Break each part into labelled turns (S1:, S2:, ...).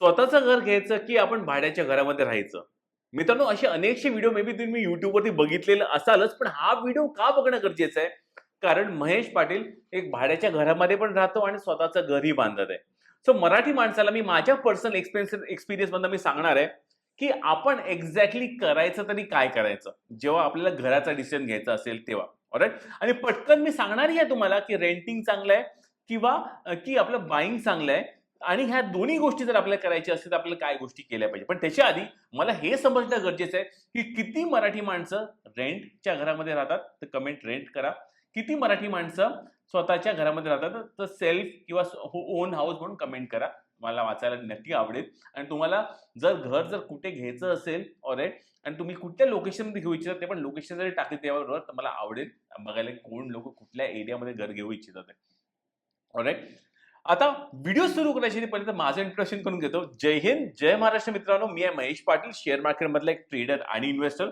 S1: स्वतःचं घर घ्यायचं की आपण भाड्याच्या घरामध्ये राहायचं? मित्रांनो असे अनेकशे व्हिडिओ मे बी तुम्ही युट्यूबवरती बघितलेलं असालच पण हा व्हिडिओ का बघणं गरजेचं आहे? कारण महेश पाटील एक भाड्याच्या घरामध्ये पण राहतो आणि स्वतःचं घरही बांधत आहे. सो मराठी माणसाला मी माझ्या पर्सनल एक्सपिरियन्स एक्सपिरियन्समधनं मी सांगणार आहे की आपण एक्झॅक्टली करायचं तरी काय करायचं? जेव्हा आपल्याला घराचा डिसिजन घ्यायचा असेल तेव्हा. ऑरेट आणि पटकन मी सांगणारही आहे तुम्हाला की रेंटिंग चांगलं आहे किंवा की आपलं बाईंग चांगलं आहे. आणि ह्या दोन्ही गोष्टी जर आपल्याला करायच्या असतील तर आपल्याला काय गोष्टी केल्या पाहिजे? पण त्याच्या आधी मला हे समजणं गरजेचं आहे की किती मराठी माणसं रेंटच्या घरामध्ये राहतात. तर कमेंट रेंट करा. किती मराठी माणसं स्वतःच्या घरामध्ये राहतात? तर सेल्फ किंवा ओन हाऊस म्हणून कमेंट करा. मला वाचायला नक्की आवडेल. आणि तुम्हाला जर घर जर कुठे घ्यायचं असेल ऑलराईट आणि तुम्ही कुठल्या लोकेशनमध्ये घेऊ इच्छिता ते पण लोकेशन जरी टाकले त्यावर तर मला आवडेल. बघायला कोण लोक कुठल्या एरियामध्ये घर घेऊ इच्छितात ऑलराईट आता व्हिडिओ सुरू करायच्या पहिले माझं इंट्रोडक्शन करून घेतो. जय हिंद जय महाराष्ट्र मित्रांनो. मी आहे महेश पाटील शेअर मार्केटमधला एक ट्रेडर आणि इन्व्हेस्टर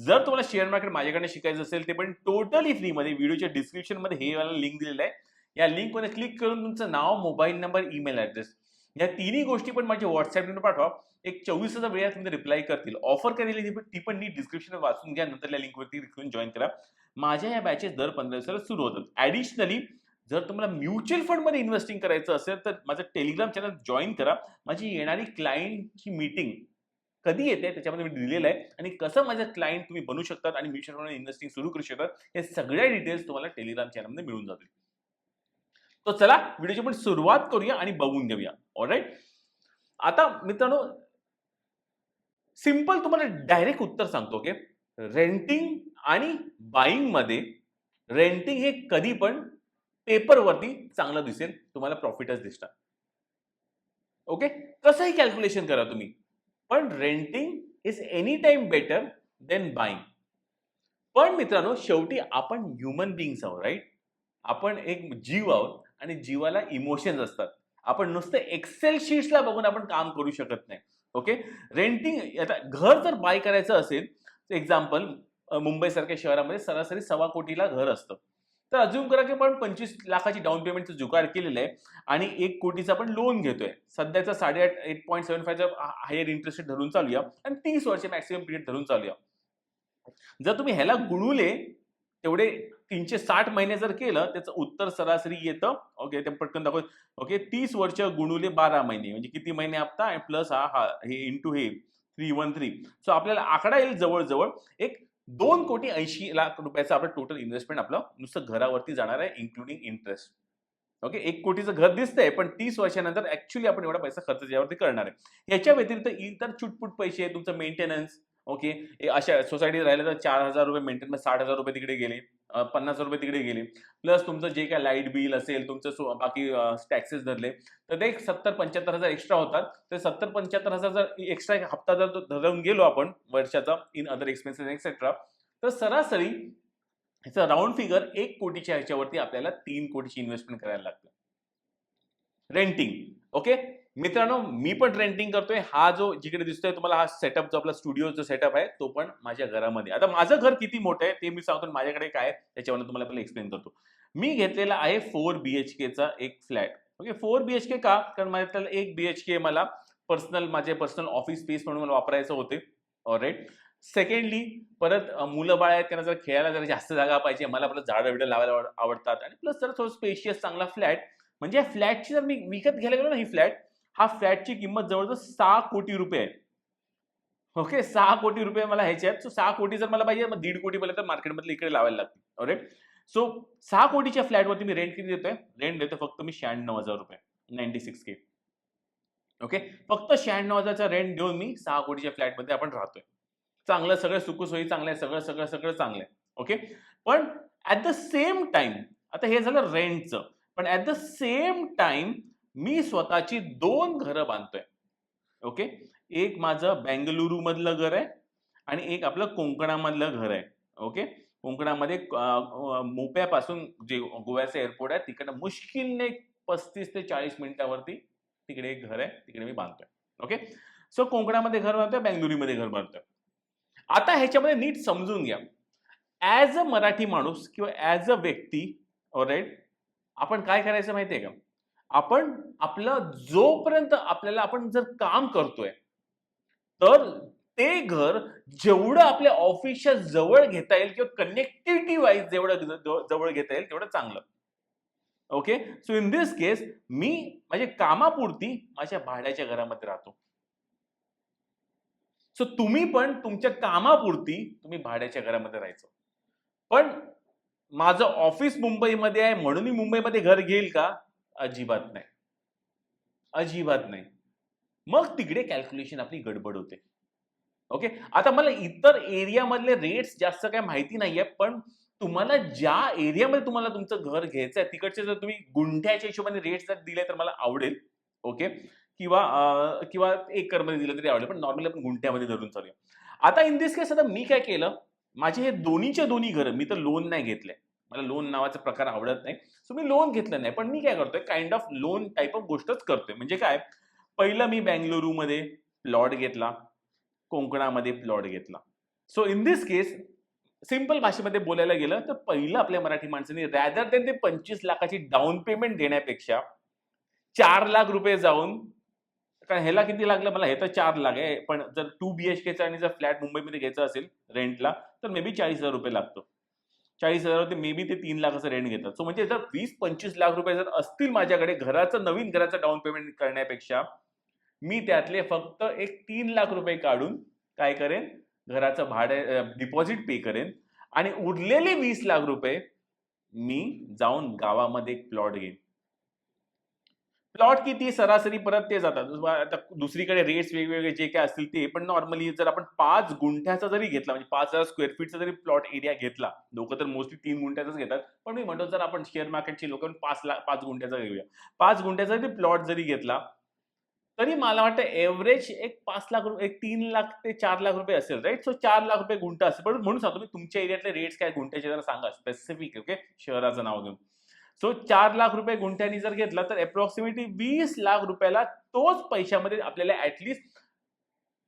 S1: जर तुम्हाला शेअर मार्केट माझ्याकडे शिकायचं असेल ते पण टोटली फ्रीमध्ये व्हिडिओच्या डिस्क्रिप्शनमध्ये हे मला लिंक दिलेलं आहे. या लिंकमध्ये क्लिक करून तुमचं नाव मोबाईल नंबर ईमेल ॲड्रेस या तिन्ही गोष्टी पण माझ्या व्हॉट्सअपवर पाठवा. एक चोवीस हजार वेळात तुम्ही रिप्लाय करतील. ऑफर केलेली ती पण- ती पण नीट डिस्क्रिप्शन वाचून घ्या. नंतर या लिंकवरती करून जॉईन करा. माझ्या या बॅचेस दर पंधरा दिवसाला सुरू होतात. ॲडिशनली जर तुम्हाला म्युच्युअल फंडमध्ये इन्व्हेस्टिंग करायचं असेल तर माझं टेलिग्राम चॅनल जॉईन करा. माझी येणारी क्लायंटची मीटिंग कधी येते त्याच्यामध्ये मी दिलेलं आहे. आणि कसं माझं क्लायंट तुम्ही बनू शकतात आणि म्युच्युअल फंड इन्व्हेस्टिंग सुरू करू शकतात हे सगळ्या डिटेल्स तुम्हाला टेलिग्राम चॅनलमध्ये मिळून जातील. तो चला व्हिडिओची पण सुरुवात करूया आणि बघून घेऊया. ऑलराईट आता मित्रांनो सिंपल तुम्हाला डायरेक्ट उत्तर सांगतो ओके? रेंटिंग आणि बाईंगमध्ये रेंटिंग हे कधी पण पेपरवरती चांगलं दिसेल तुम्हाला प्रॉफिटच दिसणार. ओके? कसंही कॅल्क्युलेशन करा तुम्ही. पण renting is any time better than buying पण मित्रांनो शेवटी आपण ह्युमन बिंग्स आहोत राईट आपण एक जीव आहोत आणि जीवाला इमोशन्स असतात. आपण नुसतं एक्सेल शीट्सला बघून आपण काम करू शकत नाही. ओके? रेंटिंग आता घर जर बाय करायचं असेल एक्झाम्पल मुंबईसारख्या शहरामध्ये सरासरी सव्वा कोटीला घर असतं. तर अजून करा की आपण पंचवीस लाखाची डाऊन पेमेंटचं जुगाड केलेलं आहे आणि एक कोटीचं आपण लोन घेतोय. सध्याचा साडेआठ एट पॉईंट सेव्हन फायचा हायर इंटरेस्ट रेट धरून चालूया आणि तीस वर्ष मॅक्सिमम पिरियड धरून चालूया. जर तुम्ही ह्याला गुणुले तेवढे तीनशे साठ महिने जर केलं त्याचं उत्तर सरासरी येतं. ओके ते पटकन दाखव. ओके तीस वर्ष गुणुले बारा महिने म्हणजे किती महिने हप्ता प्लस हा हा हे इंटू हे थ्री वन थ्री सो आपल्याला आकडा येईल जवळजवळ एक दोन कोटी ऐंशी लाख रुपयाचं आपलं टोटल इन्व्हेस्टमेंट आपलं नुसतं घरावरती जाणार आहे इन्क्लुडिंग इंटरेस्ट ओके एक कोटीचं घर दिसतंय पण तीस वर्षानंतर ऍक्च्युली आपण एवढा पैसा खर्च यावरती करणार आहे. याच्या व्यतिरिक्त इतर चुटपुट पैसे तुमचं मेंटेनन्स ओके? अशा सोसायटीत राहिलं तर चार हजार रुपये मेंटेनन्स साठ हजार रुपये तिकडे गेले पन्नास रुपये तिकडे गेले. प्लस तुमचं जे काय लाइट बिल असेल तुमचं बाकी टॅक्सेस धरले तर ते सत्तर पंच्याहत्तर हजार एक्स्ट्रा होतात. तर सत्तर पंच्याहत्तर हजार जर एक्स्ट्रा हप्ता जर धरून गेलो आपण वर्षाचा इन अदर एक्सपेन्सेस एक्सेट्रा तर सरासरी ह्याचं राऊंड फिगर एक कोटीच्या ह्याच्यावरती आपल्याला तीन कोटीची इन्व्हेस्टमेंट करायला लागतं. Renting okay? मित्रांनो मी पण रेंटिंग करतोय. हा जो जिकडे दिसतोय तुम्हाला हा सेटअप जो आपला स्टुडिओ जो सेटअप आहे तो पण माझ्या घरामध्ये. आता माझं घर किती मोठं आहे ते मी सांगतो माझ्याकडे काय आहे त्याच्यावर तुम्हाला पहिला एक्सप्लेन करतो. मी घेतलेला आहे फोर बीएच केचा एक फ्लॅट ओके फोर बीएच के का? कारण माझ्या एक बीएचके मला. पर्सनल माझे पर्सनल ऑफिस स्पेस म्हणून मला वापरायचं होते. ऑलराईट सेकंडली परत मुलं बाळ आहेत त्यांना जर खेळायला जरा जास्त जागा पाहिजे. मला परत झाडं बिडं लावायला आवडतात. आणि प्लस जर थोडं स्पेशियस चांगला फ्लॅट म्हणजे फ्लॅटची जर मी विकत घ्यायला गेलो ना ही फ्लॅट हा फ्लॅटची किंमत जवळजवळ सहा कोटी रुपये आहे. ओके सहा कोटी रुपये मला ह्याचे आहेत. सो सहा कोटी जर मला पाहिजे मग दीड कोटी तर मार्केटमधले इकडे लावायला लागतील. राईट सो सहा कोटीच्या फ्लॅटवरती मी रेंट किती देतोय? रेंट देतो फक्त मी शहाण्णव हजार रुपये. नाईन्टी सिक्स के ओके फक्त शहाण्णव हजारचा रेंट देऊन मी सहा कोटीच्या फ्लॅटमध्ये आपण राहतोय. चांगलं सगळं सुखसोयी चांगलं आहे सगळं सगळं सगळं चांगलं आहे. ओके पण ॲट द सेम टाइम आता हे झालं रेंटचं पण ॲट द सेम टाइम मी स्वतःची दोन घरं बांधतोय. ओके एक माझं बेंगलुरू मधलं घर आहे आणि एक आपलं कोकणामधलं घर आहे. ओके कोकणामध्ये मोप्यापासून जे गोव्याचं एअरपोर्ट आहे तिकडं मुश्किलने पस्तीस ते चाळीस मिनिटावरती तिकडे एक घर आहे तिकडे मी बांधतोय. ओके सो कोकणामध्ये घर बांधतोय बेंगलुरूमध्ये घर बांधतोय. आता ह्याच्यामध्ये नीट समजून घ्या. ॲज अ मराठी माणूस किंवा ॲज अ व्यक्ती ऑलराईट आपण काय करायचं माहितीये का? आपण आपलं जोपर्यंत आपल्याला आपण जर काम करतोय तर ते घर जेवढं आपल्या ऑफिसच्या जवळ घेता येईल किंवा कनेक्टिव्हिटी वाईज जेवढं जवळ घेता येईल तेवढं चांगलं. Okay so in this case मी माझ्या कामापुरती माझ्या भाड्याच्या घरामध्ये राहतो. सो तुम्ही पण तुमच्या कामापुरती तुम्ही भाड्याच्या घरामध्ये राहायचं. पण माझं ऑफिस मुंबईमध्ये आहे म्हणून मी मुंबईमध्ये घर घेईल का? अजिबात नाही. अजिबात नाही. मग तिकडे कॅल्क्युलेशन आपली गडबड होते. ओके आता मला इतर एरियामधले रेट्स जास्त काय माहिती नाहीये पण तुम्हाला ज्या एरियामध्ये तुम्हाला तुमचं घर घ्यायचं आहे तिकडचे जर तुम्ही गुंठ्याच्या हिशोबाने रेट्स जर दिले तर मला आवडेल. ओके किंवा किंवा एकरमध्ये दिलं तरी आवडेल पण नॉर्मली आपण गुंठ्यामध्ये धरून चालूया. आता इन दिस केस आता मी काय केलं माझे हे दोन्हीच्या दोन्ही घरं मी तर लोन नाही घेतले. मला लोन नावाचा प्रकार आवडत नाही. सो मी लोन घेतलं नाही. पण मी काय करतोय? Kind of loan type of गोष्टच करतोय. म्हणजे काय? पहिलं मी बेंगलुरूमध्ये प्लॉट घेतला. कोकणामध्ये प्लॉट घेतला. So in this case simple भाषेमध्ये बोलायला गेलं तर पहिलं आपल्या मराठी माणसाने रॅदर देन ते पंचवीस लाखाची डाऊन पेमेंट देण्यापेक्षा चार लाख रुपये जाऊन कारण ह्याला किती लागलं? मला हे तर चार लाख आहे. पण जर टू बी एच केचा आणि जर फ्लॅट मुंबईमध्ये घ्यायचा असेल रेंटला तर मे बी चाळीस हजार रुपये लागतो. चाळीस हजार होते मे बी ते तीन लाखाचं रेंट घेतात. सो म्हणजे जर वीस पंचवीस लाख रुपये जर असतील माझ्याकडे घराचं नवीन घराचं डाऊन पेमेंट करण्यापेक्षा मी त्यातले फक्त एक तीन लाख रुपये काढून काय करेन? घराचं भाडे डिपॉझिट पे करेन. आणि उरलेले वीस लाख रुपये मी जाऊन गावामध्ये एक प्लॉट घेईन. प्लॉट किती सरासरी परत ते जातात. आता दुसरीकडे रेट्स वेगवेगळे जे काय असतील ते पण नॉर्मली जर आपण पाच गुंठ्याचा जरी घेतला म्हणजे पाच हजार स्क्वेअर फीटचा जरी प्लॉट एरिया घेतला लोक तर मोस्टली तीन गुंठ्याचाच घेतात पण मी म्हणतो जर आपण शेअर मार्केटची लोक पाच लाख पाच गुंठ्याचा घेऊया. पाच गुंठ्याचा जरी प्लॉट जरी घेतला तरी मला वाटतं एव्हरेज एक पाच लाख रुपये एक तीन लाख ते चार लाख रुपये असेल राईट सो चार लाख रुपये गुंठा असेल. पण म्हणून सांगतो मी तुमच्या एरियातले रेट्स काय गुंठ्याचे जरा सांगा स्पेसिफिक ओके शहराचं नाव घेऊन. सो चार लाख रुपये गुंठ्यानी जर घेतला तर अप्रॉक्सिमेटली वीस लाख रुपयाला तोच पैशामध्ये आपल्याला ऍटलिस्ट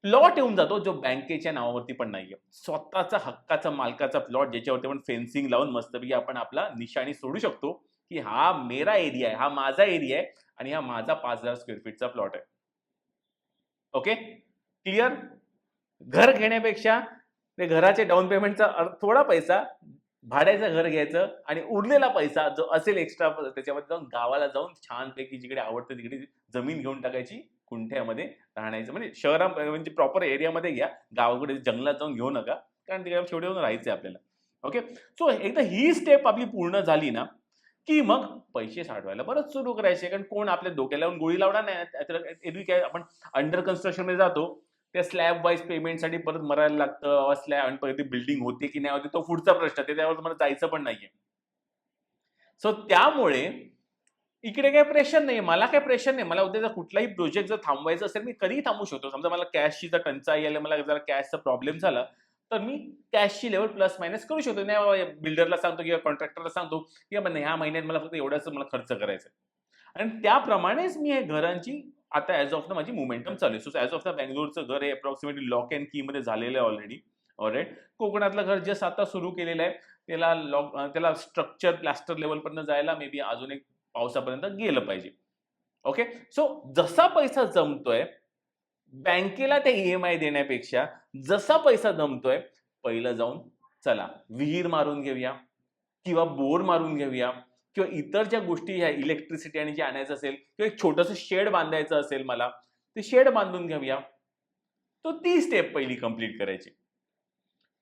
S1: प्लॉट येऊन जातो जो बँकेच्या नावावरती पण नाहीये. स्वतःचा हक्काचा मालकाचा प्लॉट ज्याच्यावरती आपण फेन्सिंग लावून मस्तपैकी आपण आपला निशाणी सोडू शकतो की हा मेरा एरिया आहे हा माझा एरिया आहे आणि हा माझा पाच हजार स्क्वेअर फीटचा प्लॉट आहे. ओके क्लिअर घर घेण्यापेक्षा ते घराचे डाऊन पेमेंटचा थोडा पैसा भाड्याचं घर घ्यायचं आणि उरलेला पैसा जो असेल एक्स्ट्रा त्याच्यामध्ये जाऊन गावाला जाऊन छानपैकी जिकडे आवडतं तिकडे जमीन घेऊन टाकायची कुंठ्यामध्ये राहण्याचं. म्हणजे शहरा म्हणजे प्रॉपर एरियामध्ये घ्या. गावाकडे जंगलात जाऊन घेऊ नका. कारण तिकडे शेवटी जाऊन राहायचं आपल्याला. ओके सो एकदा ही स्टेप आपली पूर्ण झाली ना की मग पैसे साठवायला बरंच सुरू करायचे. कारण कोण आपल्या डोक्याला गोळी लावणार नाही. एरवी काय आपण अंडर कन्स्ट्रक्शनमध्ये जातो. त्या स्लॅब वाईज पेमेंटसाठी परत मरायला लागतं. स्लॅब आणि परत बिल्डिंग होते की नाही होते तो पुढचा प्रश्न. ते त्यावर तुम्हाला जायचं पण नाहीये. सो त्यामुळे इकडे काही प्रेशर नाही मला काही प्रेशर नाही मला उद्या जर कुठलाही प्रोजेक्ट जर थांबवायचा असेल मी कधीही थांबू शकतो. समजा मला कॅशची जर टंचाई आली मला जरा कॅशचा प्रॉब्लेम झाला तर मी कॅशची लेवल प्लस मायनस करू शकतो. नाही बिल्डरला सांगतो किंवा कॉन्ट्रॅक्टरला सांगतो की ह्या महिन्यात मला फक्त एवढाच मला खर्च करायचा आणि त्याप्रमाणेच मी हे घरांची आता ॲज ऑफ ना माझी मुमेंटम चालू आहे. सो ॲज ऑफ ना बँगलोरचं घर हे अप्रॉक्सिमेटली लॉक अँड की मध्ये झालेलं आहे ऑलरेडी ऑलरेडी कोकणातलं घर जस्ट आता सुरू केलेलं आहे. त्याला लॉक त्याला स्ट्रक्चर प्लास्टर लेवलपर्यंत जायला मे बी अजून एक पावसापर्यंत गेलं पाहिजे. ओके सो जसा पैसा जमतोय बँकेला ते ई एम आय देण्यापेक्षा जसा पैसा जमतोय पहिलं जाऊन चला विहीर मारून घेऊया किंवा बोर मारून घेऊया. किंवा इतर ज्या गोष्टी ह्या इलेक्ट्रिसिटी आणि जे आणायचं असेल किंवा एक छोटंसं शेड बांधायचं असेल मला ते शेड बांधून घेऊया. तो ती स्टेप पहिली कंप्लीट करायची.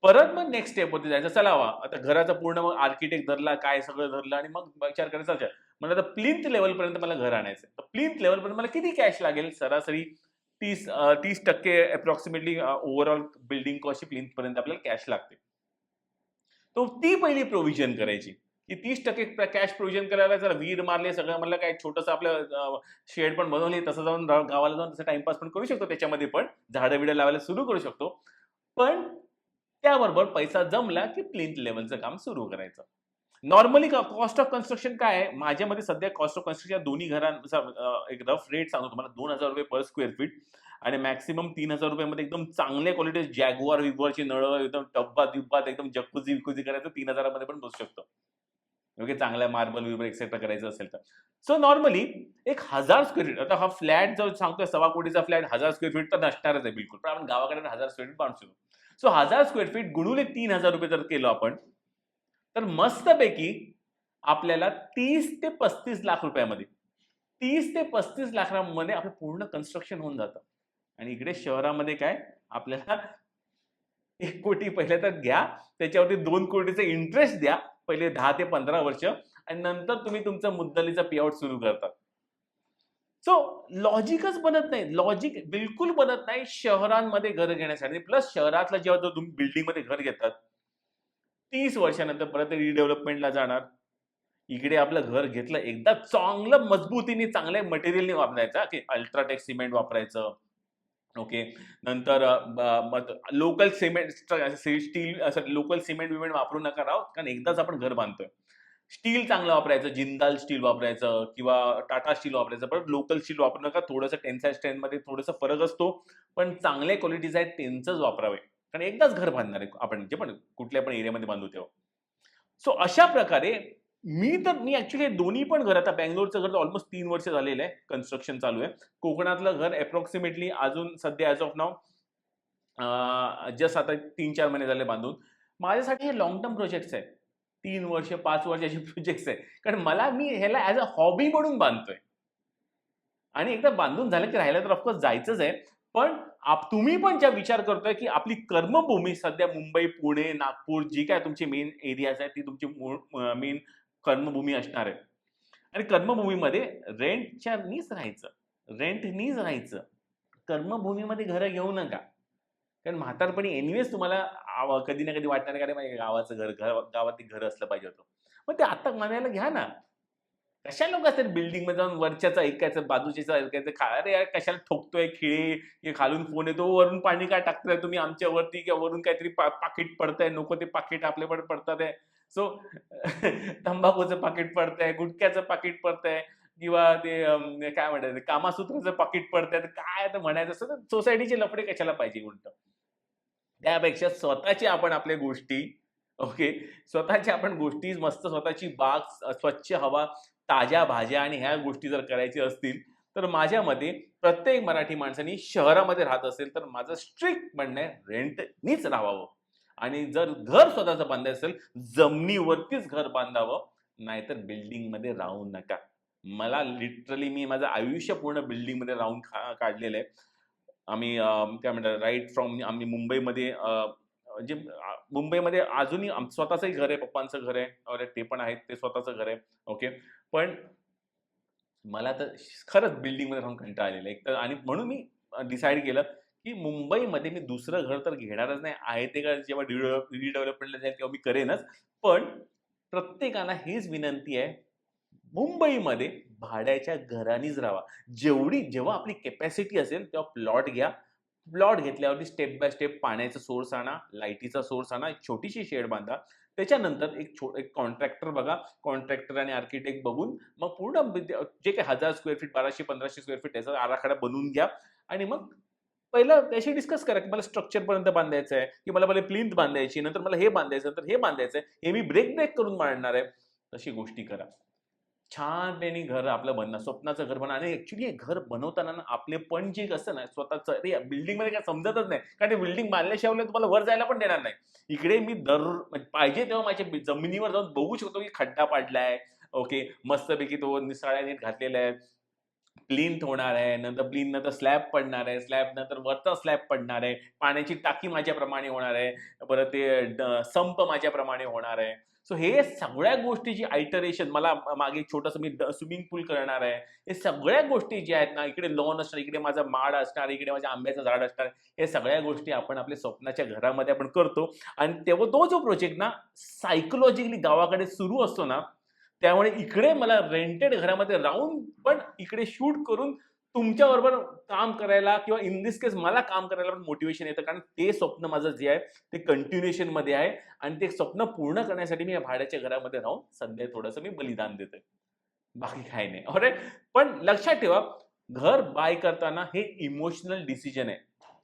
S1: परत मग नेक्स्ट स्टेप होते जायचं. चला वा आता घराचा पूर्ण मग आर्किटेक्ट धरला काय सगळं धरलं आणि मग विचार करायचा मला आता प्लिंथ लेवलपर्यंत मला घर आणायचं तर प्लिंथ लेवलपर्यंत मला किती कॅश लागेल? सरासरी तीस तीस टक्के अप्रॉक्सिमेटली ओव्हरऑल बिल्डिंग कॉस्टची प्लिंथ पर्यंत आपल्याला कॅश लागते. तो ती पहिली प्रोव्हिजन करायची. की तीस टक्के कॅश प्रोव्हिजन करायला जर वीर मारले सगळं म्हटलं काय छोटंसं आपलं शेड पण बनवले तसं जाऊन गावाला जाऊन तसं टाइमपास पण करू शकतो त्याच्यामध्ये पण. झाडं बिडं लावायला सुरू करू शकतो. पण त्याबरोबर पैसा जमला की प्लिंथ लेवलचं काम सुरू करायचं. नॉर्मली कॉस्ट ऑफ कन्स्ट्रक्शन काय आहे? माझ्यामध्ये सध्या कॉस्ट ऑफ कन्स्ट्रक्शन दोन्ही घरांचा एक रफ रेट सांगतो तुम्हाला. दोन हजार रुपये पर स्क्वेअर फीट आणि मॅक्सिमम तीन हजार रुपयामध्ये एकदम चांगल्या क्वालिटी जॅगुआर विगुआरची नळ एकदम टब्बा दिब्बात एकदम जकुझी विकुजी करायचं तीन हजारामध्ये पण बसू शकतं. ओके चांगल्या मार्बल विबर एक्सेट्रा करायचं असेल तर. सो नॉर्मली एक हजार स्क्वेअर फीट आता हा फ्लॅट जो सांगतोय सव्वा कोटीचा फ्लॅट हजार स्क्वेअर फीट तर नसणारच आहे बिलकुल. पण आपण गावाकडे हजार स्क्वेअर फीट बांधू शकतो सो हजार स्क्वेअर फीट गुणुले तीन हजार रुपये जर केलं आपण तर मस्तपैकी आपल्याला तीस ते पस्तीस लाख रुपयामध्ये तीस ते पस्तीस लाखांमध्ये आपलं पूर्ण कन्स्ट्रक्शन होऊन जातं. आणि इकडे शहरामध्ये काय आपल्याला एक कोटी पहिले तर घ्या त्याच्यावरती दोन कोटीचा इंटरेस्ट द्या पहिले दहा ते पंधरा वर्ष आणि नंतर तुम्ही तुमचं मुद्दलीचा पेआउट सुरू करता. सो लॉजिकच बनत नाही. लॉजिक बिलकुल बनत नाही शहरांमध्ये घर घेण्यासाठी. प्लस शहरातलं जेव्हा जो तुम्ही बिल्डिंगमध्ये घर घेतात तीस वर्षानंतर परत रिडेव्हलपमेंटला जाणार. इकडे आपलं घर घेतलं एकदा चांगलं मजबूतीने चांगल्या मटेरियलने वापरायचं की अल्ट्राटेक सिमेंट वापरायचं. ओके. नंतर लोकल सिमेंट स्टील असं लोकल सिमेंट विमेंट वापरू नका राव कारण एकदाच आपण घर बांधतोय. स्टील चांगलं वापरायचं जिंदाल स्टील वापरायचं किंवा टाटा स्टील वापरायचं पण लोकल स्टील वापरू नका थोडंसं टेन्साईल स्ट्रेंथमध्ये थोडंसं फरक असतो पण चांगल्या क्वालिटीज आहेत त्यांचंच वापरावे. कारण एकदाच घर बांधणार आहे आपण जे पण कुठल्या पण एरियामध्ये बांधू तेव्हा. सो अशा प्रकारे मी तर मी ऍक्च्युली दोन्ही पण घर आता बँगलोरचं घर तर ऑलमोस्ट तीन वर्ष झालेलं आहे कन्स्ट्रक्शन चालू आहे. कोकणातलं घर अप्रॉक्सिमेटली अजून सध्या ॲज ऑफ नाव जस्ट आता तीन चार महिने झाले बांधून. माझ्यासाठी हे लॉंग टर्म प्रोजेक्ट्स आहेत. तीन वर्ष पाच वर्षाचे प्रोजेक्ट्स आहे कारण मला मी ह्याला ॲज अ हॉबी म्हणून बांधतोय. आणि एकदा बांधून झालं की राहिलं तर ऑफकोर्स जायचंच आहे. पण आप तुम्ही पण ज्या विचार करतोय की आपली कर्मभूमी सध्या मुंबई पुणे नागपूर जी काय तुमची मेन एरियाज आहेत ती तुमची मेन कर्मभूमी असणार आहे. आणि कर्मभूमीमध्ये रेंटच्या नीच राहायचं. रेंटनीच राहायचं. कर्मभूमीमध्ये घरं घेऊ नका. कारण म्हातारपणी एनिवेज तुम्हाला कधी ना कधी वाटणार का रे माझ्या गावाचं घर घर घर असलं पाहिजे होतं. मग ते आता म्हणायला घ्या ना. कशा लोक असतात बिल्डिंगमध्ये जाऊन वरच्याचं ऐकायचं बाजूच्याचं ऐकायचं? खा अरे यार कशाला ठोकतोय खिळे? हे खालून फोन येतो. वरून पाणी काय टाकताय तुम्ही आमच्यावरती किंवा वरून काहीतरी पा पाकिट पडतंय. नको ते पाकिट आपले पण पडतात आहे. सो तंबाखूचं पाकिट पडतंय गुटख्याचं पाकिट पडतंय किंवा ते काय म्हणतात कामासूत्राचं पाकिट पडतंय. तर काय आता म्हणायचं असं तर सोसायटीचे लफडे कशाला पाहिजे उलट त्यापेक्षा स्वतःचे आपण आपल्या गोष्टी ओके स्वतःची आपण गोष्टी मस्त स्वतःची बाग स्वच्छ हवा ताज्या भाज्या आणि ह्या गोष्टी जर करायच्या असतील तर माझ्या मते प्रत्येक मराठी माणसाने शहरामध्ये राहत असेल तर माझं स्ट्रिक्ट म्हणणं आहे रेंटनीच राहावं. आणि जर घर स्वतःचं बांधायचं असेल जमिनीवरतीच घर बांधावं नाहीतर बिल्डिंगमध्ये राहू नका. मला लिटरली मी माझं आयुष्य पूर्ण बिल्डिंगमध्ये राहून खा काढलेलं आहे. आम्ही काय म्हणतात राईट फ्रॉम आम्ही मुंबईमध्ये जे म्हणजे, मुंबईमध्ये अजूनही आम स्वतःचंही घर आहे पप्पांचं घर आहे ते पण आहेत ते स्वतःचं घर आहे ओके पण मला तर खरंच बिल्डिंगमध्ये राहून कंटाळा आलेला आहे. एक तर आणि म्हणून मी डिसाईड केलं की मुंबईमध्ये मी दुसरं घर तर घेणारच नाही. आहे ते घर जेव्हा रिडेव्हलप रिडेव्हलपमेंटला जाईल तेव्हा मी करेनच. पण प्रत्येकाला हीच विनंती आहे मुंबईमध्ये भाड्याच्या घरानीच राहा. जेवढी जेव्हा आपली कॅपॅसिटी असेल तेव्हा प्लॉट घ्या. प्लॉट घेतल्यावरती स्टेप बाय स्टेप पाण्याचा सोर्स आणा लाईटीचा सोर्स आणा एक छोटीशी शेड बांधा. त्याच्यानंतर एक छो एक कॉन्ट्रॅक्टर बघा. कॉन्ट्रॅक्टर आणि आर्किटेक्ट बघून मग पूर्ण म्हणजे जे काही हजार स्क्वेअर फीट बाराशे पंधराशे स्क्वेअर फीट त्याचा आराखडा बनवून घ्या. आणि मग पहिलं त्याशी डिस्कस करा की मला स्ट्रक्चरपर्यंत बांधायचं आहे की मला पहिले प्लिंथ बांधायची नंतर मला हे बांधायचं नंतर हे बांधायचं आहे हे मी ब्रेक ब्रेक करून मांडणार आहे. तशी गोष्टी करा. छानपैकी घर आपलं बनणं स्वप्नाचं घर बनणं. आणि ऍक्च्युली हे घर बनवताना ना आपले पण जे असतं ना स्वतःचं ते बिल्डिंगमध्ये काय समजतच नाही. कारण ते बिल्डिंग बांधल्याशिवाय तुम्हाला वर जायला पण देणार नाही. इकडे मी दर म्हणजे पाहिजे तेव्हा माझ्या जमिनीवर जाऊन बघू शकतो की खड्डा पाडलाय. ओके मस्तपैकी तो निसाळ्या नीट घातलेला आहे. प्लिंथ होणार आहे. नंतर प्लिंथ नंतर स्लॅब पडणार आहे. स्लॅब नंतर वरचा स्लॅब पडणार आहे. पाण्याची टाकी माझ्याप्रमाणे होणार आहे. परत ते संप माझ्याप्रमाणे होणार आहे. सो हे सगळ्या गोष्टीची आयटरेशन मला मागे छोटंसं मी स्विमिंग पूल करणार आहे. हे सगळ्या गोष्टी ज्या आहेत ना इकडे लॉन असणार इकडे माझा माड असणार इकडे माझ्या आंब्याचं झाड असणार हे सगळ्या गोष्टी आपण आपल्या स्वप्नाच्या घरामध्ये आपण करतो. आणि तेव्हा तो जो प्रोजेक्ट ना सायकोलॉजिकली गावाकडे सुरू असतो ना त्यामुळे इकडे मला रेंटेड घरामध्ये राहून पण इकडे शूट करून तुमच्याबरोबर काम करायला किंवा इन दिस केस मला काम करायला पण मोटिवेशन येतं. कारण ते स्वप्न माझं जे आहे ते कंटिन्युएशनमध्ये आहे आणि ते स्वप्न पूर्ण करण्यासाठी मी या भाड्याच्या घरामध्ये राहून सध्या थोडंसं मी बलिदान देतोय. बाकी काही नाही. अरे पण लक्षात ठेवा घर बाय करताना हे इमोशनल डिसिजन आहे.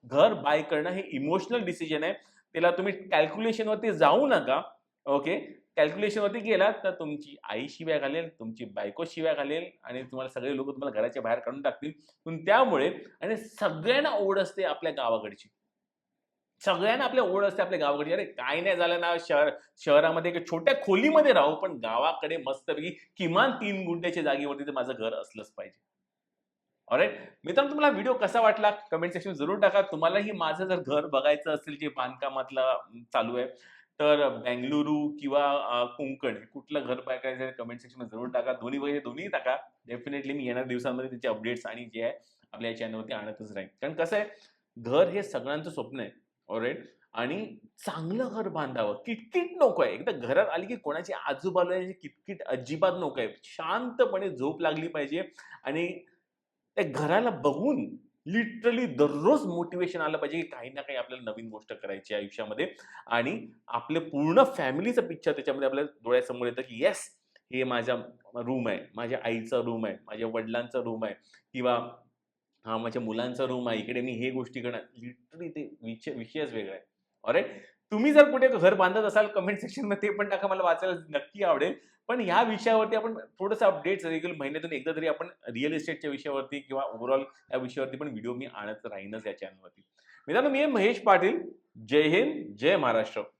S1: घर बाय करणं हे इमोशनल डिसिजन आहे. त्याला तुम्ही कॅल्क्युलेशनवरती जाऊ नका. ओके कॅल्क्युलेशन वरती गेलात तर तुमची आई शिव्या घालेल तुमची बायको शिव्या घालेल आणि तुम्हाला सगळे लोक तुम्हाला घराच्या बाहेर काढून टाकतील. पण त्यामुळे आणि सगळ्यांना ओढ असते आपल्या गावाकडची. सगळ्यांना आपल्या ओढ असते आपल्या गावाकडची. अरे काय नाही झालं ना शहर शहरामध्ये एका छोट्या खोलीमध्ये राहू पण गावाकडे मस्तपैकी किमान तीन गुंड्याच्या जागेवरती तर माझं घर असलंच पाहिजे. ऑलराईट मित्रांनो तुम्हाला व्हिडिओ कसा वाटला? कमेंट सेक्शन जरूर टाका. तुम्हालाही माझं जर घर बघायचं असेल जे बांधकामातला चालू आहे तर बेंगलुरू किंवा कोंकण हे कुठलं घर बघायचं कमेंट सेक्शन जरूर टाका. दोन्ही वगैरे दोन्ही टाका. डेफिनेटली मी येणाऱ्या दिवसांमध्ये त्याचे अपडेट्स आणि जे आहे आपल्या चॅनलवरती आणतच राहील कारण कसं आहे घर हे सगळ्यांचं स्वप्न आहे. ऑलराईट आणि चांगलं घर बांधावं. किटकिट नको आहे. एकदा घरात आली की कोणाची आजूबाजूची किटकिट अजिबात नको आहे. शांतपणे झोप लागली पाहिजे. आणि त्या घराला बघून लिटरली दररोज मोटिवेशन आलं पाहिजे की काही ना काही आपल्याला नवीन गोष्ट करायची आयुष्यामध्ये. आणि आपले पूर्ण फॅमिलीचं पिक्चर त्याच्यामध्ये आपल्या डोळ्यासमोर येतं की येस हे माझा रूम आहे. माझ्या आईचा रूम आहे. माझ्या वडिलांचा रूम आहे. किंवा हा माझ्या मुलांचा रूम आहे. इकडे मी हे गोष्टी करणार. लिटरली ते विषय विषयच वेगळा आहे. अरे तुम्ही जर कुठे घर बांधत असाल कमेंट सेक्शनमध्ये ते पण टाका. मला वाचायला नक्की आवडेल. पण ह्या विषयावरती आपण थोडंसं अपडेट्स रेग्युलर महिन्यातून एकदा तरी आपण रिअल इस्टेटच्या विषयावरती किंवा ओव्हरऑल या विषयावरती पण व्हिडिओ मी आणत राहीनच या चॅनलवरती मित्रांनो मी महेश पाटील. जय हिंद जय महाराष्ट्र.